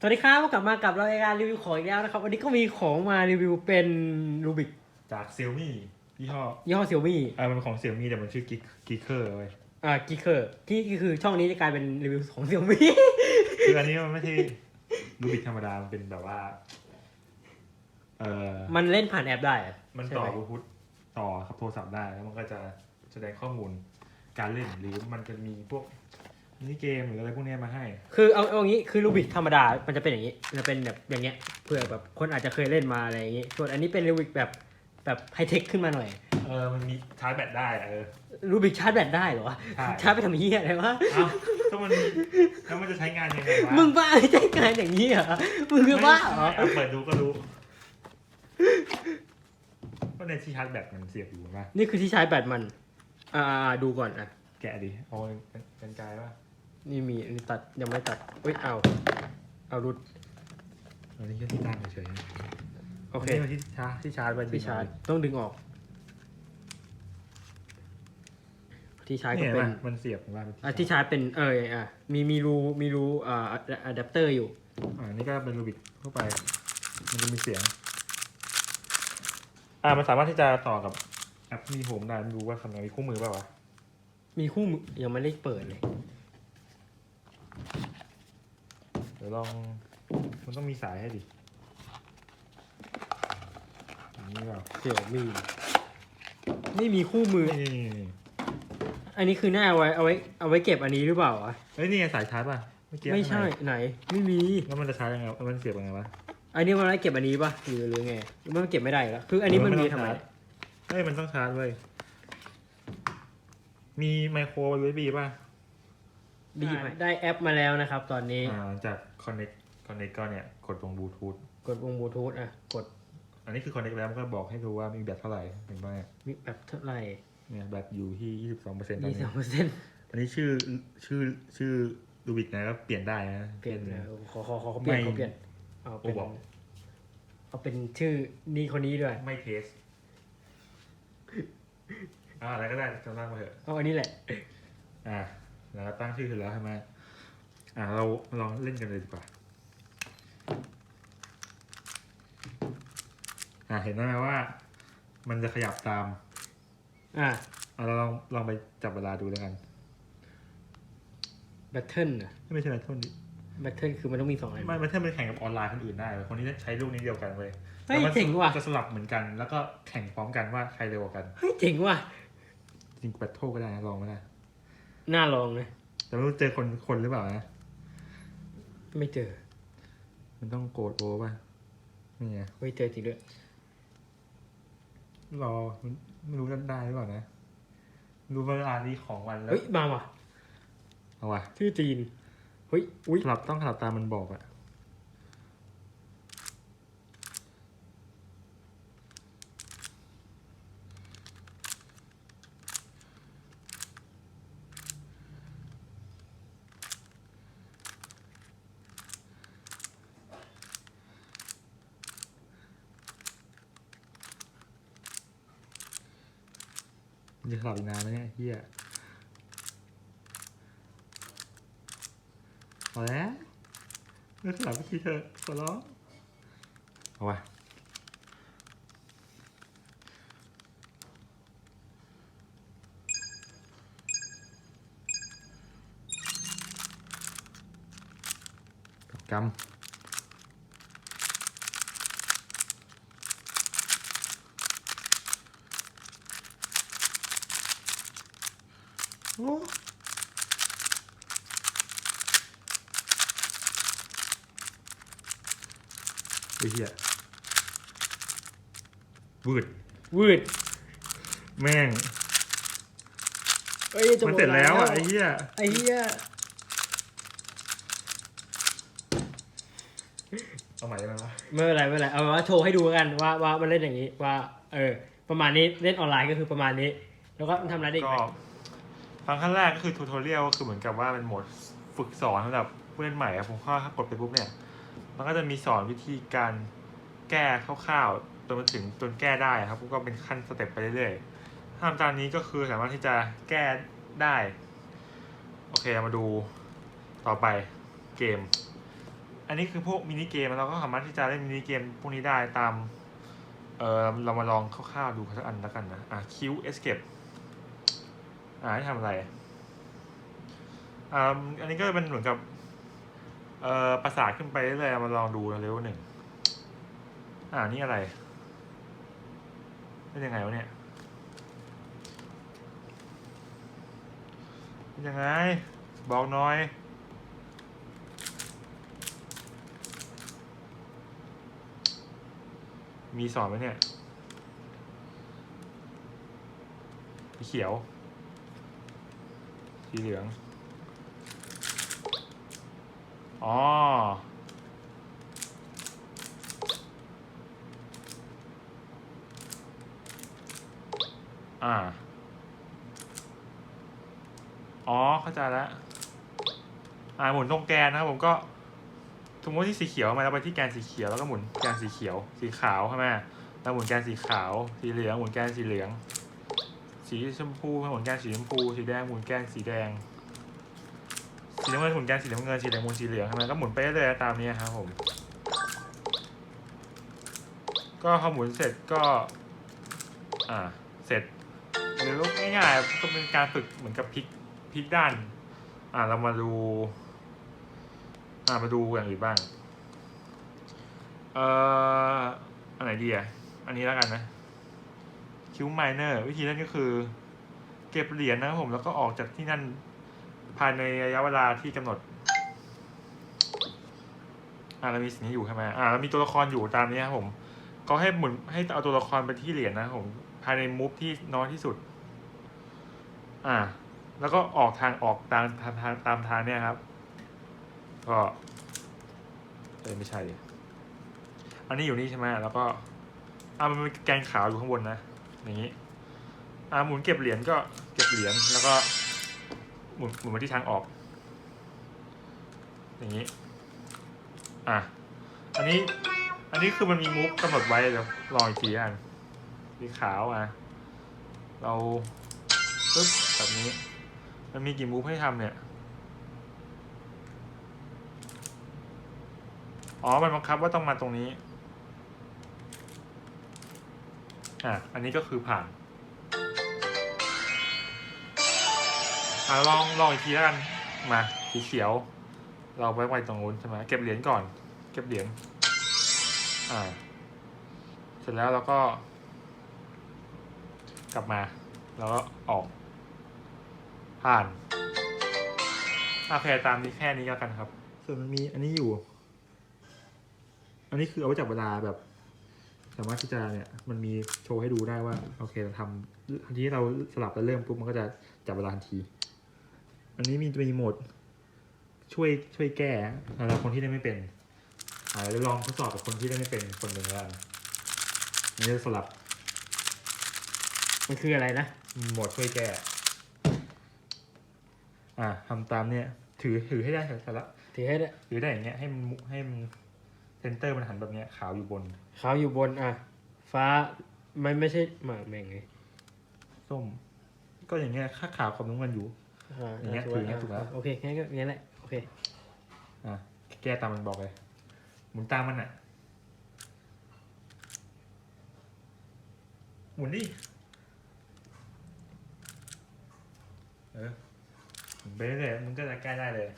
สวัสดีครับกลับมากับรายการรีวิวของอีกแล้วนะครับ วันนี้ก็มีของมารีวิวเป็นรูบิกจากเซลมี่ยี่ห้อยี่ห้อเซี่ยมี่อ่ามันเป็นของเซลมี่แต่มันชื่อกิกกิเคอร์เว้ยอ่ากิเคอร์ที่คือช่องนี้จะกลายเป็นรีวิวของเซี่ยมี่คืออันนี้มันไม่ใช่รูบิกธรรมดา มันเป็นแบบว่าเออมันเล่นผ่านแอปได้อะมันใช่ต่อไหบลูทูธต่อกับโทรศัพท์ได้แล้วมันก็จะแสดงข้อมูลการเล่นหรือมันจะมีพวกมิ นิเกมหรืออะไรพวกเนี้ยมาให้ คือเอาเอาอย่างนี้คือรูบิกธรรมดา มันจะเป็นอย่างนี้มันจะเป็นแบบอย่างเงี้ยเผื่อแบบคนอาจจะเคยเล่นมาอะไรอย่างงี้ส่วนอันนี้เป็นรูบิกแบบแบบไฮเทคขึ้นมาหน่อยเออ มันมีชาร์จแบตได้เออ รูบิกชาร์จแบตได้เหรอวะใช่ ชาร์จไปทำเหี้ยอะไรวะเอ้าก็มันแล้วมันจะใช้งานยังไงวะมึงบ้าใช้งานอย่างนี้เหรอมึงคือบ้าเหรอ ไม่เอาเปิดดูก็รู้ก็ในที่ชาร์จแบตมันเสียบอยู่นะนี่คือที่ชาร์จแบตมัน อ่าดูก่อนอะ แกะดิเอาเป็นไกลป่ะ นี่มีอันนี้ตัดยังไม่ตัดเอ้ยเอาเอารุดอันนี้แค่ที่ตั้งเฉยๆนะโอเคนนี้ที่ชาร์จที่ชาร์จไปที่ชาร์จต้องดึงออก ที่ชาร์จก็เนี่ยเป็นมันมันเสียบของเราอะที่ชาร์จเป็นเอออะมีมีรูมีรูอ่าอะแดปเตอร์อยู่อ่านี่ก็เป็นรูบิกเข้าไป มันจะมีเสียง อ่ามันสามารถที่จะต่อกับแอปมีโฮมได้ไม่รู้ว่าทำไงมีคู่มือเปล่าวะมีคู่มือยังไม่ได้เปิดเลย เดี๋ยวลอง มันต้องมีสายให้ดิอย่างนี้เปล่าเสี่ยวมีไม่มีคู่มือนี่นี่นี่อันนี้คือหน้าเอาไว้เอาไว้เอาไว้เก็บอันนี้หรือเปล่าวะเฮ้ยนี่ไงสายชาร์จป่ะเอกี้ไม่ใช่ข้างนไหน ไม่มี แล้วมันจะชาร์จยังไงมันเสียบยังไงวะอันนี้มันไว้เก็บอันนี้ปะหรือหรือไงหรือมันเก็บไม่ได้แล้วคืออันนี้มันมีทำไมเฮ้ยมันต้องชาร์จเว้ยมีไมโคร USB ป่ะดีได้แอปมาแล้วนะครับ ตอนนี้อ่าจาก Connect Connect ก็เนี่ยกดตรงบลูทูธกดวงบลูทูธอะ กดอันนี้คือ Connect แล้วมันก็บอกให้ดูว่ามีแบตเท่าไหร่เห็นป่ะเนี่ยมีแบบเท่าไหร่เนี่ยแบตอยู่ที่ 22เปอร์เซ็นต์ตอนยี่สินี้บเปอร์เซ็นต์อันนี้ชื่อชื่อชื่อดูบิกนะก็เปลี่ยนได้นะ เปลี่ยนนะเออขอขอขอเขาเปลี่ยนไม่เขาเปลี่ยนเอาเป็นโอ้บอก เอาเป็นชื่อนี่คนนี้ด้วย ไม่เทสอ่าอะไรก็ได้จำตั้งมาเถอะเอาอันนี้แหละ อ่าแล้วก็ตั้งชื่อเสร็จแล้วใช่ไหม อ่าเราลองเล่นกันเลยดีกว่า อ่าเห็นไหมว่า มันจะขยับตาม อะอ่าเราลองลองไปจับเวลาดูแล้วกันแบทเทิลอะไม่ใช่แบทเทิลดิแบทเทิลคือมันต้องมีสองอัน ไม่แบทเทิลมันแข่งกับออนไลน์คนอื่นได้เว้ยคนนี้ใช้ลูกนี้เดียวกันเว้ยเฮ้ยแต่มันเจ๋งว่ะ จะสลับเหมือนกัน แล้วก็แข่งพร้อมกันว่าใครเร็วกว่ากัน เฮ้ยเจ๋งว่ะ จริงแบทเทิลก็ได้นะลองไม่ได้น่าลองนะ แต่ไม่รู้เจอคนคนหรือเปล่านะ ไม่เจอ มันต้องโกดโอป่ะนี่ไงไม่เจอจริงด้วยรอไม่รู้จะได้หรือเปล่านะรู้เวลานี้ของวันแล้วเฮ้ยมาว่ะเอาว่ะชื่อจีนเฮ้ยอุ้ยสลับต้องสลับตามมันบอกอะ มันจะสลับอีกนานไหมเนี่ยเฮียพอแล้วเลิกสลับสักทีเถอะขอร้องเอาวะกำ ไอ้เหี้ยวืดวืดแม่ง เอ้ยจะหมันดเสร็จแล้วอะวไอ้เหี้ยไอ้เหี้ยเอาใหม่ได้ไหมวะไม่เป็นไรไม่เป็นไรเอาเป็นว่าโชว์ให้ดูแล้วกันว่าว่ามันเล่นอย่างนี้ว่า เออ ประมาณนี้เล่นออนไลน์ก็คือประมาณนี้ แล้วก็มันทำอะไรได้อีกก็ ไหม ฟังขั้นแรกก็คือทูทอเรียลก็คือเหมือนกับว่าเป็นโหมดฝึกสอนสำหรับผู้เล่นใหม่อะผมก็กดไปปุ๊บเนี่ย มันก็จะมีสอนวิธีการแก้คร่าวๆจนมาถึงจนแก้ได้ครับก็เป็นขั้นสเต็ปไปเรื่อยๆถ้าทำตามนี้ก็คือสามารถที่จะแก้ได้ โอเคเรามาดูต่อไปเกม อันนี้คือพวกมินิเกมเราก็สามารถที่จะเล่นมินิเกมพวกนี้ได้ตาม เออเรามาลองคร่าวๆดูสักอันแล้วกันนะ อะคิวเอสเกป อ่าให้ทำอะไรอ่าอันนี้ก็เป็นเหมือนกับ เอ่อประสาทขึ้นไปเรื่อยๆมาลองดูนะเลเวลหนึ่งอ่านี่อะไรเป็นยังไงวะเนี่ยเป็นยังไง บอกหน่อยมีสอนไหมเนี่ยเขียว สีเหลือง อ๋อ อ่า อ๋อ เข้าใจแล้ว อ่า หมุนตรงแกนนะครับผมก็สมมติที่สีเขียวมาแล้วไปที่แกนสีเขียวแล้วก็หมุนแกนสีเขียว สีขาวใช่ไหมแล้วหมุนแกนสีขาว สีเหลือง หมุนแกนสีเหลือง สีชมพูหมุนแกนสีชมพู สีแดงหมุนแกนสีแดง สีน้ำเงินหมุนแกนสีน้ำเงิน สีแดงหมุนสีเหลืองใช่ไมก็หมุนไปเรื่อยตามนี้ครับผม ก็พอหมุนเสร็จก็ อ่า เสร็จหรือง่ายๆก็เป็นการฝึกเหมือนกับพลิกพลิกด้าน อ่าเรามาดู อ่ามาดูอย่างอื่นบ้าง เอ่ออันไหนดีอะ อันนี้แล้วกันนะ คิวไมเนอร์วิธีเล่นก็คือ เก็บเหรียญนะครับผมแล้วก็ออกจากที่นั่นภายในระยะเวลาที่กำหนด อ่าเรามีสิ่งนี้อยู่ใช่ไหมอ่าเรามีตัวละครอยู่ตามนี้ครับผมก็ให้หมุนให้เอาตัวละครไปที่เหรียญนะครับผมภายในมูฟที่น้อยที่สุด อ่า แล้วก็ออกทางออกตามทางทางตามทางเนี่ยครับ ก็เอ้ยไม่ใช่ดิอันนี้อยู่นี่ใช่ไหมแล้วก็อ่ามันมีแกนขาวอยู่ข้างบนนะ อย่างนี้อ่าหมุนเก็บเหรียญก็เก็บเหรียญแล้วก็หมุนหมุนมาที่ทางออก อย่างนี้ อะอันนี้ อันนี้คือมันมีมูฟกำหนดไว้เดี๋ยวลองอีกทีอันสีขาวอะ เราปึ๊บแบบนี้ มันมีกี่มูฟให้ทำเนี่ยอ๋อ มันบังคับว่าต้องมาตรงนี้ อะอันนี้ก็คือผ่านอะลองลองอีกทีแล้วกันมาสีเขียว เราไว้ไว้ตรงนู้นใช่ไหมเก็บเหรียญก่อน เก็บเหรียญอ่า เสร็จแล้วเราก็ กลับมา แล้วก็ออก ผ่านโอเคตามนี้แค่นี้แล้วกันครับ ส่วนมันมีอันนี้อยู่ อันนี้คือเอาไว้จับเวลาแบบ สามารถที่จะเนี่ยมันมีโชว์ให้ดูได้ว่าโอเคเราทำทันทีที่เราสลับแล้วเริ่มปุ๊บมันก็จะจับเวลาทันที อันนี้มีมีโหมดช่วยช่วยแก้สำหรับคนที่ได้ไม่เป็นอ่าเดี๋ยวลองทดสอบกับคนที่ได้ไม่เป็นคนหนึ่งแล้วกันอันนี้จะสลับมันคืออะไรนะโหมดช่วยแก้อ่าทำตามเนี่ย ถือถือให้ได้แต่ละถือให้ได้ถือได้อย่างเงี้ยให้มันมุให้มัน เซนเตอร์มันหันแบบเนี้ยขาวอยู่บน ขาวอยู่บนอะ ฟ้ามันไม่ใช่หมากแม่งไงส้ม ก็อย่างเงี้ยค่าขาวกับน้ำเงินอยู่อ่าอย่างเงี้ยถูกถืออย่างเงี้ยถูกแล้ว โอเคงั้นก็งั้นแหละโอเคอะแก้ตามมันบอกเลยหมุนตามมันอะ หมุนดิเออหมุนไปเรื่อยๆมันก็จะแก้ได้เลย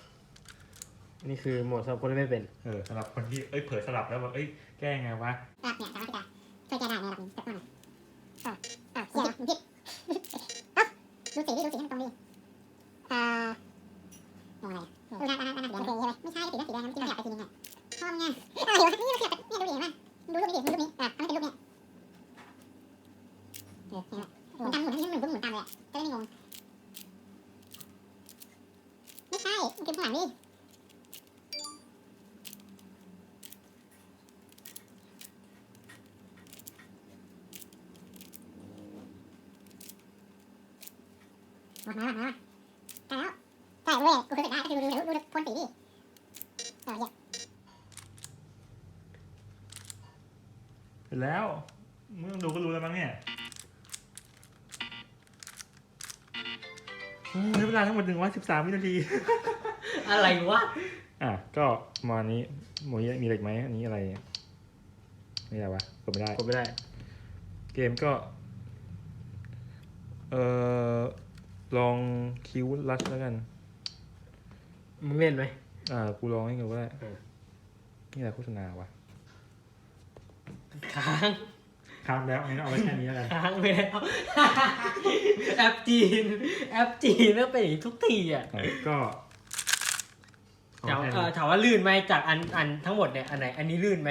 นี่คือโหมดสำหรับคนที่ไม่เป็นเออสำหรับคนที่เอ้ยเผลอสลับแล้วแบบเอ้ยแก้ยังไงวะอะเนี่ยสามารถที่จะช่วยแก้ได้ในระดับหนึงแต่ก่อนอะอะเขียนมันผิดเอ้าดูสีดิดูสีให้มันตรงดิอ่ามองอะไรอะดูหน้าหน้าหน้าเหรียญใช่ไหมไม่ใช่สีนั้นสีแดงนั้นที่มันขยับไปทีนึงอะพ่อมึงไงอะไรวะนี่มันขยับไปเนี่ยดูดิเห็นไหมดูรูปนี้ดิดูรูปนี้อะมันเป็นรูปเนี้ยเออเนี่ยหมุนตามหมุนให้มันหมุนหมุนตามเลยอะจะได้ไม่งงไม่ใช่มันคือข้างหลังดิ มามามามาแล้วใช่เว้ยกูเคยได้ก็คือดูดูดูพ่นสีดิเออเหี้ยเสร็จแล้วไม่ต้องดูก็รู้แล้วมั้งเนี่ยโอ้ยใช้เวลาทั้งหมดหนึ่งร้อยสิบสามวินาที อะไรวะ อะ ก็ประมาณนี้หมมีมีอะไรอีกไหมอันนี้อะไรเนี่ยไม่ได้วะกดไม่ได้กดไม่ได้ เกมก็ เอ่อ ลองคิวลัดแล้วกัน มึงเล่นไหม อ่า กูลองให้ดูว่าเออ นี่อะไรโฆษณาวะค้างค้างแล้วอันนี้เอาไว้แค่นี้แล้วกัน ค้างไปแล้ว แอปจีน แอปจีนแล้วเป็นอย่างนี้ทุกทีอะก็ถามเอาแค่เอ่อนี้ถามว่าลื่นไหมจากอันอันทั้งหมดเนี่ยอันไหนอันนี้ลื่นไหม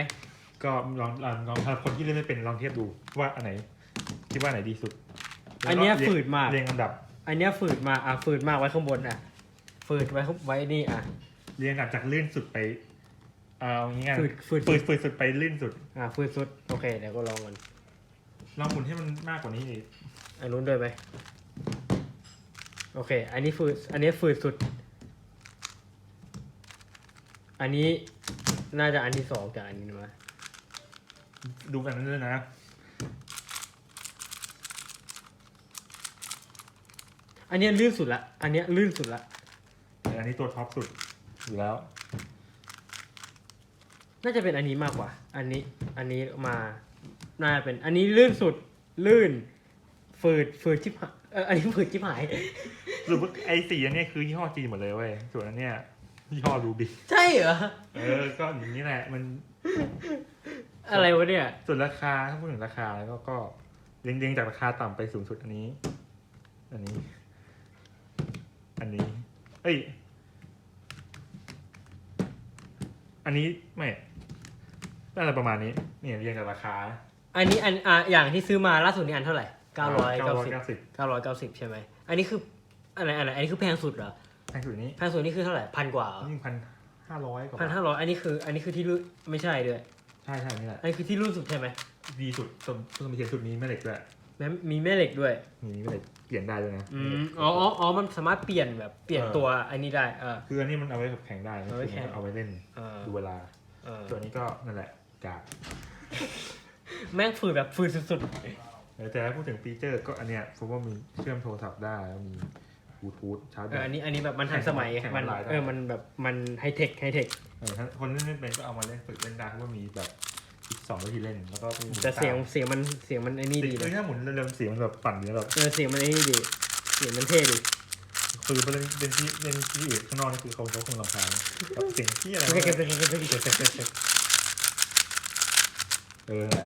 ก็ลองลองลองถ้าคนที่เล่นไม่เป็นลองเทียบดูว่าอันไหน คิดว่าอันไหนดีสุดอันเนี้ยแล้วก็ฝืดมาก เรียงลำดับ อันเนี้ยฝืดมากอะฝืดมากไว้ข้างบนอะ ฝืดไว้ข้างไว้นี่อะ เรียงลำดับจากลื่นสุดไป เอางี้ไงฝืดฝืด ฝืดฝืดสุดไปลื่นสุด อะฝืดสุด โอเคเดี๋ยวก็ลองกันลองหมุนให้มันมากกว่านี้อีกอันนู้นด้วยไหมโอเค อันนี้ฝืดอันนี้ฝืดสุด อันนี้น่าจะอันที่สองจากอันนี้มาดูแบบนั้นด้วยนะ อันเนี้ยลื่นสุดละ อันเนี้ยลื่นสุดละแต่อันนี้ตัวท็อปสุดอยู่แล้ว น่าจะเป็นอันนี้มากกว่า อันนี้ อันนี้มา น่าจะเป็น อันนี้ลื่นสุด ลื่น ฝืด ฝืดชิบหายเอออันนี้ฝืดชิบหาย หรือว่าไอ้สีอันเนี้ยคือยี่ห้อจีนหมดเลยเว้ย ส่วนอันเนี้ยยี่ห้อรูบิกใช่เหรอ เออ ก็อย่างนี้แหละ มันอะไรวะเนี่ย ส่วนราคาถ้าพูดถึงราคาแล้วก็ก็เรียงเรียงจากราคาต่ำไปสูงสุดอันนี้ อันนี้ อันนี้ เอ้ย อันนี้ไม่น่าจะประมาณนี้ เนี่ยเรียงจากราคา อันนี้อันอะอย่างที่ซื้อมาล่าสุดนี่อันเท่าไหร่เก้าร้อยเก้าสิบเก้าสิบเก้าร้อยเก้าสิบใช่ไหม อันนี้คืออะไรอะไรอันนี้คือแพงสุดเหรอ แพงสุดนี้ แพงสุดนี่คือเท่าไหร่พันกว่าเหรอยิ่งพันห้าร้อยกว่าพันบาทห้าร้อยอันนี้คือ อันนี้คือที่รุ่นไม่ใช่ด้วย ใช่ใช่นี่แหละ อันนี้คือที่รุ่นสุดใช่ไหมดีสุดต้นต้นมีเทียนสุดนี้แม่เหล็กด้วย แม้มีแม่เหล็กด้วย มีแม่เหล็กเปลี่ยนได้ด้วยนะอืมอ๋ออ๋ออ๋อมันสามารถเปลี่ยนแบบเปลี่ยนเออตัวอันนี้ได้เออ คืออันนี้มันเอาไว้แข่งได้นะเอาไว้แข่งคือมันเอาไว้เล่นเออดูเวลา เออตัวนี้ก็นั่นแหละจากแม่งฝืดแบบฝืดสุดเออแต่ถ้าพูดถึงฟีเจอร์ก็อันเนี้ยเพราะว่ามีเชื่อมโทรศัพท์ได้แล้วมีบลูทูธชาร์จๆแบเออตอันนี้อันนี้แบบมันทันสมัยแข่งมันออนไลน์ได้ เออมันแบบมันไฮเทคไฮเทค เออถ้าคนเล่นไม่เป็นก็เอามาเล่นฝึกเล่นได้เพราะว่ามีแบบอีก สองวิธีเล่นแล้วก็หมุนแต่เสียงตามเสียงมันเสียงมันไอ้นี่ดีเออนะถ้าหมุนเร็วๆเสียงมันแบบปั่นดีนะแบบเออเสียงมันไอ้นี่ดี เสียงมันเท่ดีคือไปเล่นเล่นที่เล่นที่อื่นข้างนอกนี่คือเขาเขาคงรำคาญแบบเสียงที่อะไรโอเควะโอเคโอเคโอเคโอเคเออ